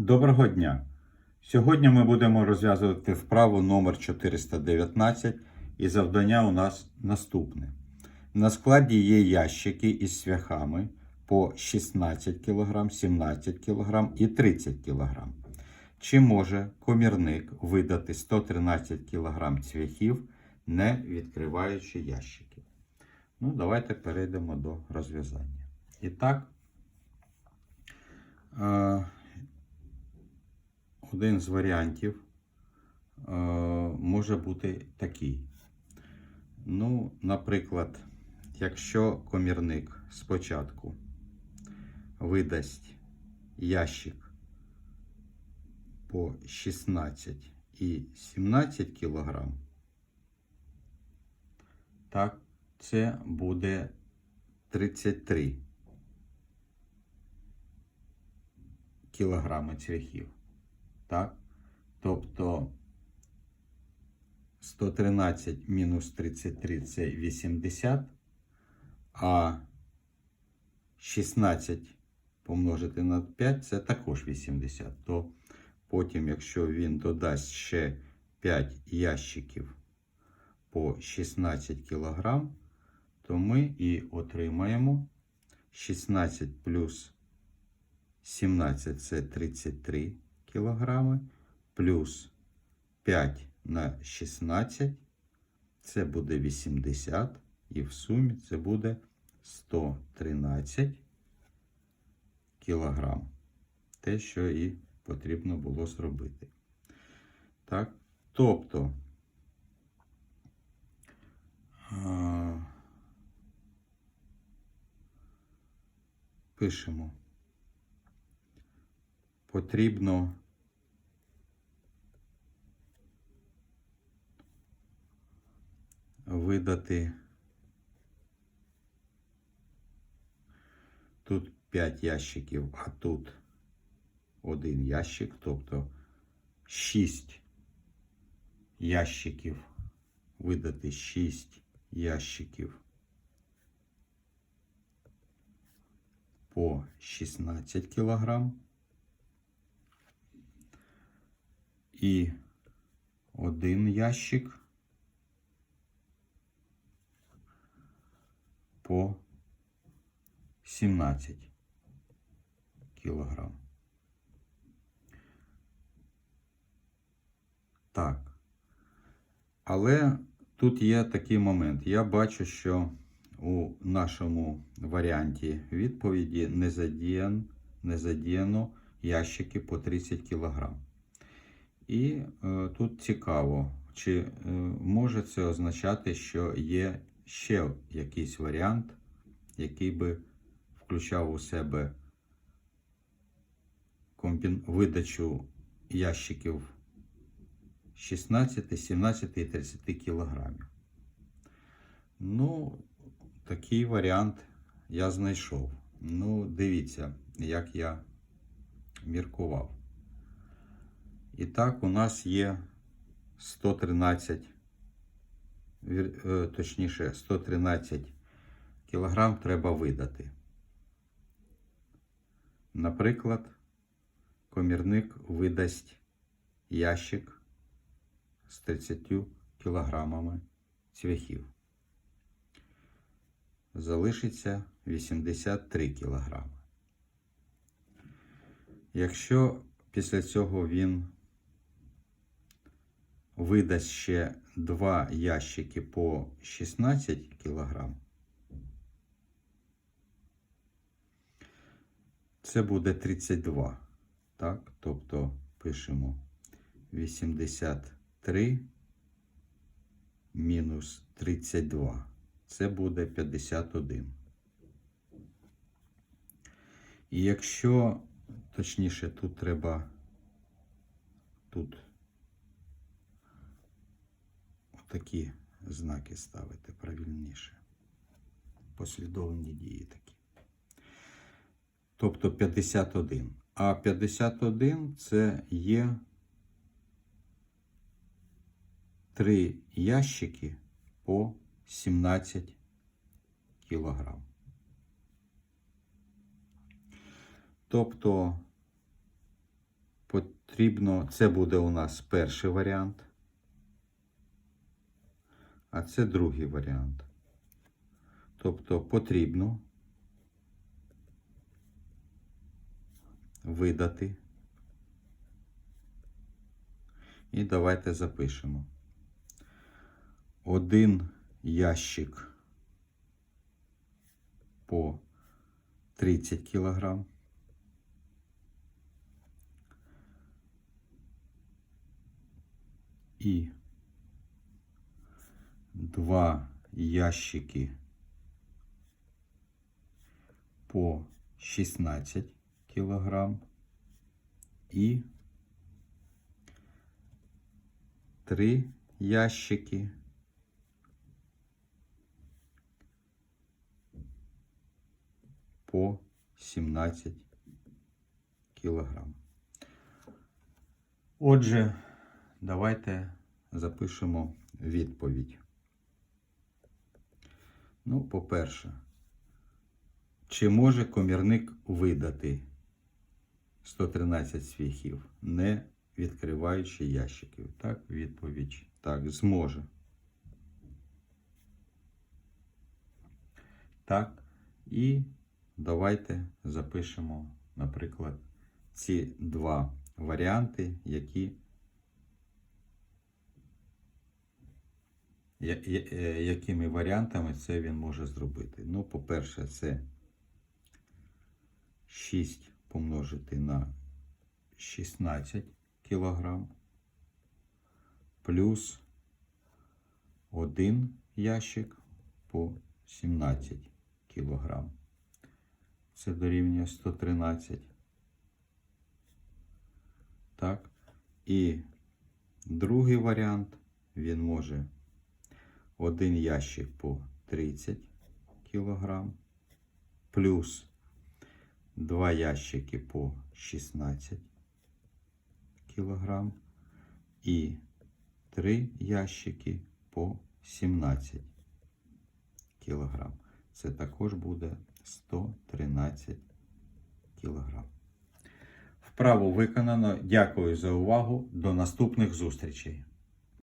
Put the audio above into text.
Доброго дня! Сьогодні ми будемо розв'язувати вправу номер 419 і завдання у нас наступне. На складі є ящики із цвяхами по 16 кг, 17 кг і 30 кг. Чи може комірник видати 113 кг цвяхів, не відкриваючи ящики? Ну, давайте перейдемо до розв'язання. І так, е, один з варіантів е, може бути такий. Ну, наприклад, якщо комірник спочатку видасть ящик по 16 і 17 кг, так, це буде 33 кілограми цвяхів. Так? Тобто 113 мінус 33 це 80, а 16 помножити на 5 це також 80. То потім, якщо він додасть ще 5 ящиків по 16 кг, то ми і отримаємо 16 плюс 17 це 33 кілограми, плюс 5 на 16, це буде 80, і в сумі це буде 113 кілограм. Те, що і потрібно було зробити. Так, тобто, пишемо потрібно видати. Тут 5 ящиків, а тут один ящик, тобто 6 ящиків, видати 6 ящиків. По 16 кілограм. і один ящик по 17 кілограм. Так. Але тут є такий момент. Я бачу, що у нашому варіанті відповіді не задіян, не задіяно ящики по 30 кілограм. І е, тут цікаво, чи е, може це означати, що є ще якийсь варіант, який би включав у себе видачу ящиків 16, 17 і 30 кілограмів. Ну, такий варіант я знайшов. Ну, дивіться, як я міркував. І так, у нас є 113, е, точніше, 113 кілограм треба видати. Наприклад, комірник видасть ящик з 30 кілограмами цвяхів. Залишиться 83 кілограми. Якщо після цього він видасть ще два ящики по 16 кг. Це буде 32. Так, тобто пишемо 83 мінус 32. Це буде 51. І якщо, точніше, тут треба тут такі знаки ставити правильніше. Послідовні дії такі. Тобто 51. А 51 це є три ящики по 17 кілограм. Тобто потрібно, це буде у нас перший варіант, а це другий варіант. Тобто потрібно видати. І давайте запишемо. Один ящик по 30 кілограм. І два ящики по 16 кілограм і три ящики по 17 кілограм. Отже, давайте запишемо відповідь. Ну, по-перше, чи може комірник видати 113 свіхів, не відкриваючи ящиків? Так, відповідь. Так, зможе. Так. І давайте запишемо, наприклад, ці два варіанти, які, я- я- е, якими варіантами це він може зробити. Ну, по-перше, це 6 помножити на 16 кілограм плюс один ящик по 17 кілограм. Це дорівнює 113. Так. І другий варіант він може один ящик по 30 кілограм плюс два ящики по 16 кілограм і три ящики по 17 кілограм. Це також буде 113 кілограм. Вправо виконано. Дякую за увагу. До наступних зустрічей.